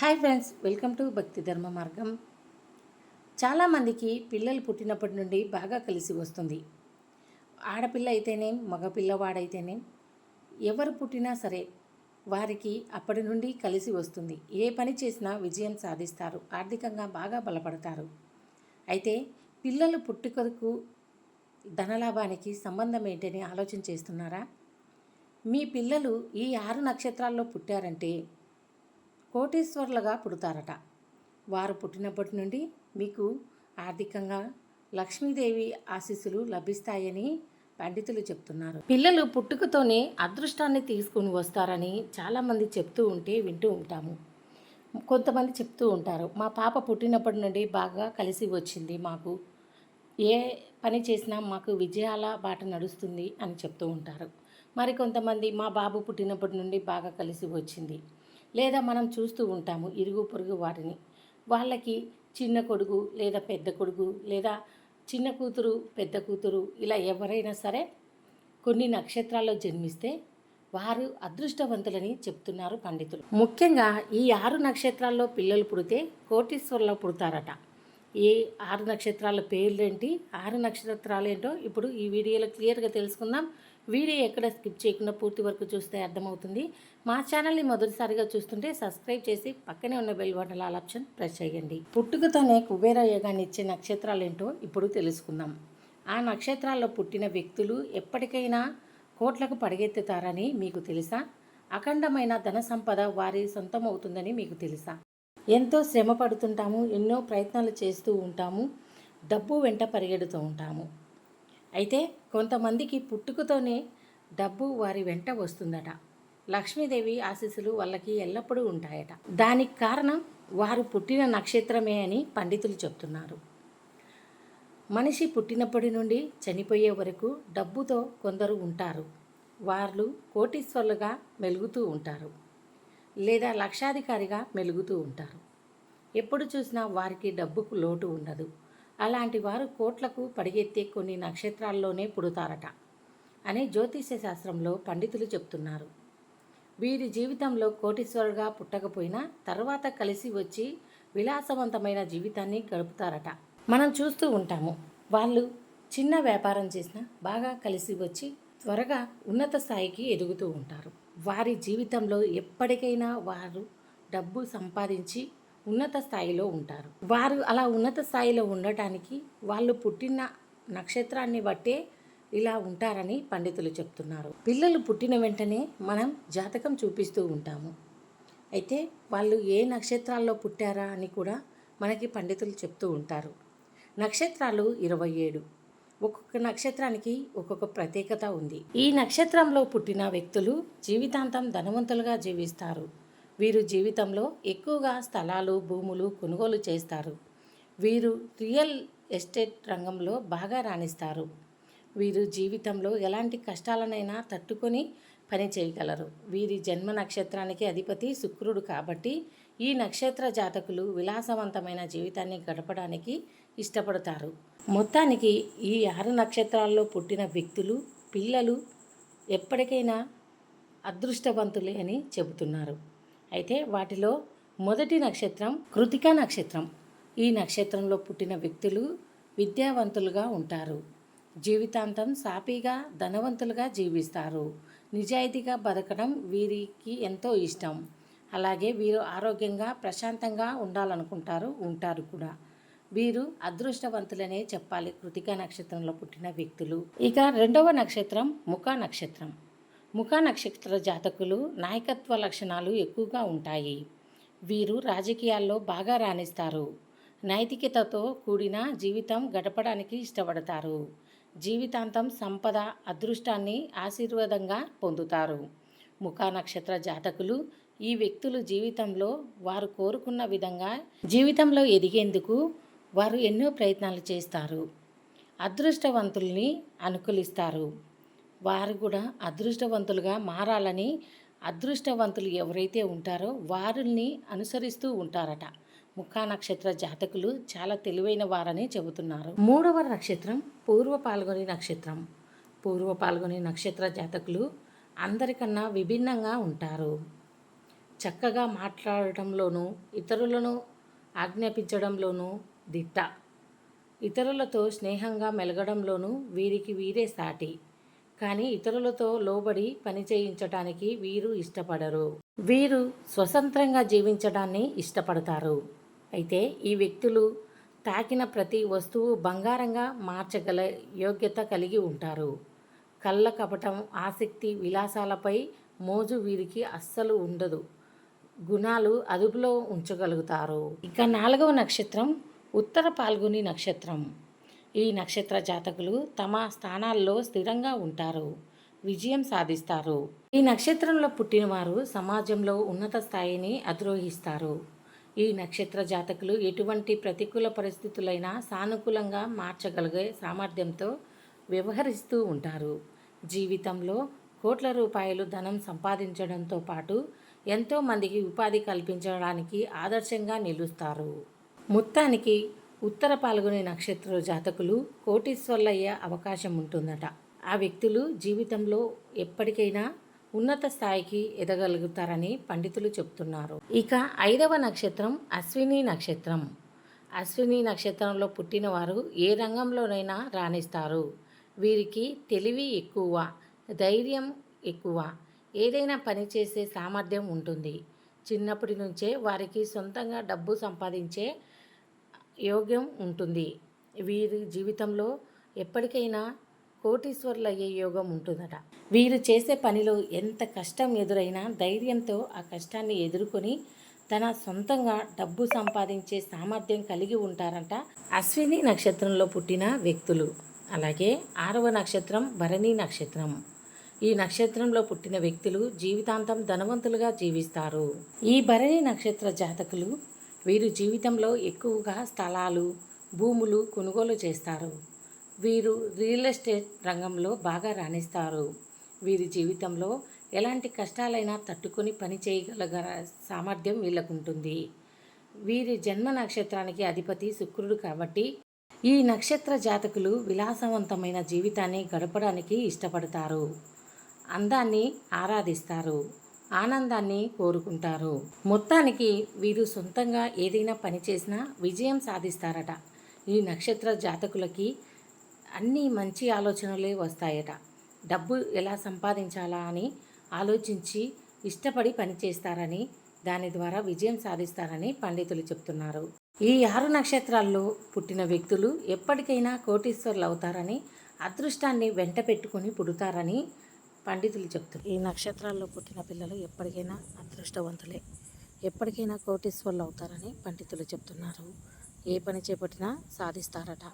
Hi friends welcome to భక్తి ధర్మ మార్గం. చాలామందికి పిల్లలు పుట్టినప్పటి నుండి బాగా కలిసి వస్తుంది. ఆడపిల్ల అయితేనేం మగపిల్లవాడైతేనే ఎవరు పుట్టినా సరే వారికి అప్పటి నుండి కలిసి వస్తుంది. ఏ పని చేసినా విజయం సాధిస్తారు ఆర్థికంగా బాగా బలపడతారు. అయితే పిల్లలు పుట్టుకకు ధనలాభానికి సంబంధం ఏంటని ఆలోచన చేస్తున్నారా? మీ పిల్లలు ఈ ఆరు నక్షత్రాల్లో పుట్టారంటే కోటీశ్వర్లుగా పుడతారట. వారు పుట్టినప్పటి నుండి మీకు ఆర్థికంగా లక్ష్మీదేవి ఆశీస్సులు లభిస్తాయని పండితులు చెప్తున్నారు. పిల్లలు పుట్టుకతోనే అదృష్టాన్ని తీసుకుని వస్తారని చాలామంది చెప్తూ ఉంటే వింటూ ఉంటాము. కొంతమంది చెప్తూ ఉంటారు మా పాప పుట్టినప్పటి నుండి బాగా కలిసి వచ్చింది మాకు. ఏ పని చేసినా మాకు విజయాల బాట నడుస్తుంది అని చెప్తూ ఉంటారు. మరి కొంతమంది మా బాబు పుట్టినప్పటి నుండి బాగా కలిసి వచ్చింది. లేదా మనం చూస్తూ ఉంటాము ఇరుగు పొరుగు వారిని వాళ్ళకి చిన్న కొడుకు లేదా పెద్ద కొడుకు లేదా చిన్న కూతురు పెద్ద కూతురు ఇలా ఎవరైనా సరే కొన్ని నక్షత్రాల్లో జన్మిస్తే వారు అదృష్టవంతులని చెప్తున్నారు పండితులు. ముఖ్యంగా ఈ ఆరు నక్షత్రాల్లో పిల్లలు పుడితే కోటీశ్వరులో పుడతారట. ఈ ఆరు నక్షత్రాల పేర్లేంటి? ఆరు నక్షత్రాలు ఏంటో ఇప్పుడు ఈ వీడియోలో క్లియర్గా తెలుసుకుందాం. వీడియో ఎక్కడ స్కిప్ చేయకుండా పూర్తి వరకు చూస్తే అర్థమవుతుంది. మా ఛానల్ని మొదటిసారిగా చూస్తుంటే సబ్స్క్రైబ్ చేసి పక్కనే ఉన్న bell button all option press చేయండి. పుట్టుకతోనే కుబేర యోగాన్ని ఇచ్చే నక్షత్రాలు ఏంటో ఇప్పుడు తెలుసుకుందాం. ఆ నక్షత్రాల్లో పుట్టిన వ్యక్తులు ఎప్పటికైనా కోట్లకు పడగెత్తుతారని మీకు తెలుసా? అఖండమైన ధన సంపద వారి సొంతం అవుతుందని మీకు తెలుసా? ఎంతో శ్రమ పడుతుంటాము ఎన్నో ప్రయత్నాలు చేస్తూ ఉంటాము డబ్బు వెంట పరిగెడుతూ ఉంటాము. అయితే కొంతమందికి పుట్టుకతోనే డబ్బు వారి వెంట వస్తుందట. లక్ష్మీదేవి ఆశీస్సులు వాళ్ళకి ఎల్లప్పుడూ ఉంటాయట. దానికి కారణం వారు పుట్టిన నక్షత్రమే అని పండితులు చెప్తున్నారు. మనిషి పుట్టినప్పటి నుండి చనిపోయే వరకు డబ్బుతో కొందరు ఉంటారు. వాళ్ళు కోటీశ్వర్లుగా మెలుగుతూ ఉంటారు. లేదా లక్షాధికారిగా మెలుగుతూ ఉంటారు. ఎప్పుడు చూసినా వారికి డబ్బుకు లోటు ఉండదు. అలాంటి వారు కోట్లకు పడిగెత్తే కొన్ని నక్షత్రాల్లోనే పుడతారట అని జ్యోతిష్య శాస్త్రంలో పండితులు చెప్తున్నారు. వీరి జీవితంలో కోటీశ్వరుగా పుట్టకపోయినా తర్వాత కలిసి వచ్చి విలాసవంతమైన జీవితాన్ని గడుపుతారట. మనం చూస్తూ ఉంటాము వాళ్ళు చిన్న వ్యాపారం చేసినా బాగా కలిసి వచ్చి త్వరగా ఉన్నత స్థాయికి ఎదుగుతూ ఉంటారు. వారి జీవితంలో ఎప్పటికైనా వారు డబ్బు సంపాదించి ఉన్నత స్థాయిలో ఉంటారు. వారు అలా ఉన్నత స్థాయిలో ఉండటానికి వాళ్ళు పుట్టిన నక్షత్రాన్ని బట్టే ఇలా ఉంటారని పండితులు చెప్తున్నారు. పిల్లలు పుట్టిన వెంటనే మనం జాతకం చూపిస్తూ ఉంటాము. అయితే వాళ్ళు ఏ నక్షత్రాల్లో పుట్టారా అని కూడా మనకి పండితులు చెప్తూ ఉంటారు. నక్షత్రాలు ఇరవై ఏడు. ఒక్కొక్క నక్షత్రానికి ఒక్కొక్క ప్రత్యేకత ఉంది. ఈ నక్షత్రంలో పుట్టిన వ్యక్తులు జీవితాంతం ధనవంతులుగా జీవిస్తారు. వీరు జీవితంలో ఎక్కువగా స్థలాలు భూములు కొనుగోలు చేస్తారు. వీరు రియల్ ఎస్టేట్ రంగంలో బాగా రాణిస్తారు. వీరు జీవితంలో ఎలాంటి కష్టాలనైనా తట్టుకొని పని చేయగలరు. వీరి జన్మ నక్షత్రానికి అధిపతి శుక్రుడు కాబట్టి ఈ నక్షత్ర జాతకులు విలాసవంతమైన జీవితాన్ని గడపడానికి ఇష్టపడతారు. మొత్తానికి ఈ ఆరు నక్షత్రాల్లో పుట్టిన వ్యక్తులు పిల్లలు ఎప్పటికైనా అదృష్టవంతులే అని చెబుతున్నారు. అయితే వాటిలో మొదటి నక్షత్రం కృతికా నక్షత్రం. ఈ నక్షత్రంలో పుట్టిన వ్యక్తులు విద్యావంతులుగా ఉంటారు. జీవితాంతం సాపీగా ధనవంతులుగా జీవిస్తారు. నిజాయితీగా బతకడం వీరికి ఎంతో ఇష్టం. అలాగే వీరు ఆరోగ్యంగా ప్రశాంతంగా ఉండాలనుకుంటారు ఉంటారు కూడా. వీరు అదృష్టవంతులనే చెప్పాలి. కృతికా నక్షత్రంలో పుట్టిన వ్యక్తులు. ఇక రెండవ నక్షత్రం ముఖ నక్షత్రం. ముఖ నక్షత్ర జాతకులు నాయకత్వ లక్షణాలు ఎక్కువగా ఉంటాయి. వీరు రాజకీయాల్లో బాగా రాణిస్తారు. నైతికతతో కూడిన జీవితం గడపడానికి ఇష్టపడతారు. జీవితాంతం సంపద అదృష్టాన్ని ఆశీర్వాదంగా పొందుతారు. ముఖ నక్షత్ర జాతకులు ఈ వ్యక్తులు జీవితంలో వారు కోరుకున్న విధంగా జీవితంలో ఎదిగేందుకు వారు ఎన్నో ప్రయత్నాలు చేస్తారు. అదృష్టవంతుల్ని అనుకూలిస్తారు. వారు కూడా అదృష్టవంతులుగా మారాలని అదృష్టవంతులు ఎవరైతే ఉంటారో వారిని అనుసరిస్తూ ఉంటారట. ముఖా నక్షత్ర జాతకులు చాలా తెలివైన వారని చెబుతున్నారు. మూడవ నక్షత్రం పూర్వ పాల్గొని నక్షత్రం. పూర్వ పాల్గొని నక్షత్ర జాతకులు అందరికన్నా విభిన్నంగా ఉంటారు. చక్కగా మాట్లాడటంలోనూ ఇతరులను ఆజ్ఞాపించడంలోనూ దిట్ట. ఇతరులతో స్నేహంగా మెలగడంలోనూ వీరికి వీరే సాటి. కానీ ఇతరులతో లోబడి పని చేయించటానికి వీరు ఇష్టపడరు. వీరు స్వతంత్రంగా జీవించడాన్ని ఇష్టపడతారు. అయితే ఈ వ్యక్తులు తాకిన ప్రతి వస్తువు బంగారంగా మార్చగల యోగ్యత కలిగి ఉంటారు. కళ్ళ కపటం ఆసక్తి విలాసాలపై మోజు వీరికి అస్సలు ఉండదు. గుణాలు అదుపులో ఉంచగలుగుతారు. ఇక నాలుగవ నక్షత్రం ఉత్తర పాల్గొని నక్షత్రం. ఈ నక్షత్ర జాతకులు తమ స్థానాల్లో స్థిరంగా ఉంటారు. విజయం సాధిస్తారు. ఈ నక్షత్రంలో పుట్టినవారు సమాజంలో ఉన్నత స్థాయిని అధిరోహిస్తారు. ఈ నక్షత్ర జాతకులు ఎటువంటి ప్రతికూల పరిస్థితులైనా సానుకూలంగా మార్చగలిగే సామర్థ్యంతో వ్యవహరిస్తూ ఉంటారు. జీవితంలో కోట్ల రూపాయలు ధనం సంపాదించడంతో పాటు ఎంతోమందికి ఉపాధి కల్పించడానికి ఆదర్శంగా నిలుస్తారు. మొత్తానికి ఉత్తర పాల్గొనే నక్షత్ర జాతకులు కోటీశ్వర్లయ్యే అవకాశం ఉంటుందట. ఆ వ్యక్తులు జీవితంలో ఎప్పటికైనా ఉన్నత స్థాయికి ఎదగలుగుతారని పండితులు చెప్తున్నారు. ఇక ఐదవ నక్షత్రం అశ్విని నక్షత్రం. అశ్విని నక్షత్రంలో పుట్టినవారు ఏ రంగంలోనైనా రాణిస్తారు. వీరికి తెలివి ఎక్కువ ధైర్యం ఎక్కువ ఏదైనా పని చేసే సామర్థ్యం ఉంటుంది. చిన్నప్పటి నుంచే వారికి సొంతంగా డబ్బు సంపాదించే యోగ్యం ఉంటుంది. వీరి జీవితంలో ఎప్పటికైనా కోటీశ్వరులు అయ్యే యోగం ఉంటుందట. వీరు చేసే పనిలో ఎంత కష్టం ఎదురైనా ధైర్యంతో ఆ కష్టాన్ని ఎదుర్కొని తన సొంతంగా డబ్బు సంపాదించే సామర్థ్యం కలిగి ఉంటారంట అశ్విని నక్షత్రంలో పుట్టిన వ్యక్తులు. అలాగే ఆరవ నక్షత్రం భరణి నక్షత్రం. ఈ నక్షత్రంలో పుట్టిన వ్యక్తులు జీవితాంతం ధనవంతులుగా జీవిస్తారు. ఈ భరణి నక్షత్ర జాతకులు వీరు జీవితంలో ఎక్కువగా స్థలాలు భూములు కొనుగోలు చేస్తారు. వీరు రియల్ ఎస్టేట్ రంగంలో బాగా రాణిస్తారు. వీరి జీవితంలో ఎలాంటి కష్టాలైనా తట్టుకొని పని చేయగలగ సామర్థ్యం వీళ్ళకు ఉంటుంది వీరి జన్మ నక్షత్రానికి అధిపతి శుక్రుడు కాబట్టి ఈ నక్షత్ర జాతకులు విలాసవంతమైన జీవితాన్ని గడపడానికి ఇష్టపడతారు. అందాన్ని ఆరాధిస్తారు. ఆనందాన్ని కోరుకుంటారు. మొత్తానికి వీరు సొంతంగా ఏదైనా పని చేసినా విజయం సాధిస్తారట. ఈ నక్షత్ర జాతకులకి అన్ని మంచి ఆలోచనలే వస్తాయట. డబ్బు ఎలా సంపాదించాలా అని ఆలోచించి ఇష్టపడి పనిచేస్తారని దాని ద్వారా విజయం సాధిస్తారని పండితులు చెప్తున్నారు. ఈ ఆరు నక్షత్రాల్లో పుట్టిన వ్యక్తులు ఎప్పటికైనా కోటీశ్వర్లు అవుతారని అదృష్టాన్ని వెంట పెట్టుకొని పుడతారని పండితులు చెప్తారు ఈ నక్షత్రాల్లో పుట్టిన పిల్లలు ఎప్పటికైనా అదృష్టవంతులే. ఎప్పటికైనా కోటీశ్వర్లు అవుతారని పండితులు చెప్తున్నారు. ఏ పని చేపట్టినా సాధిస్తారట.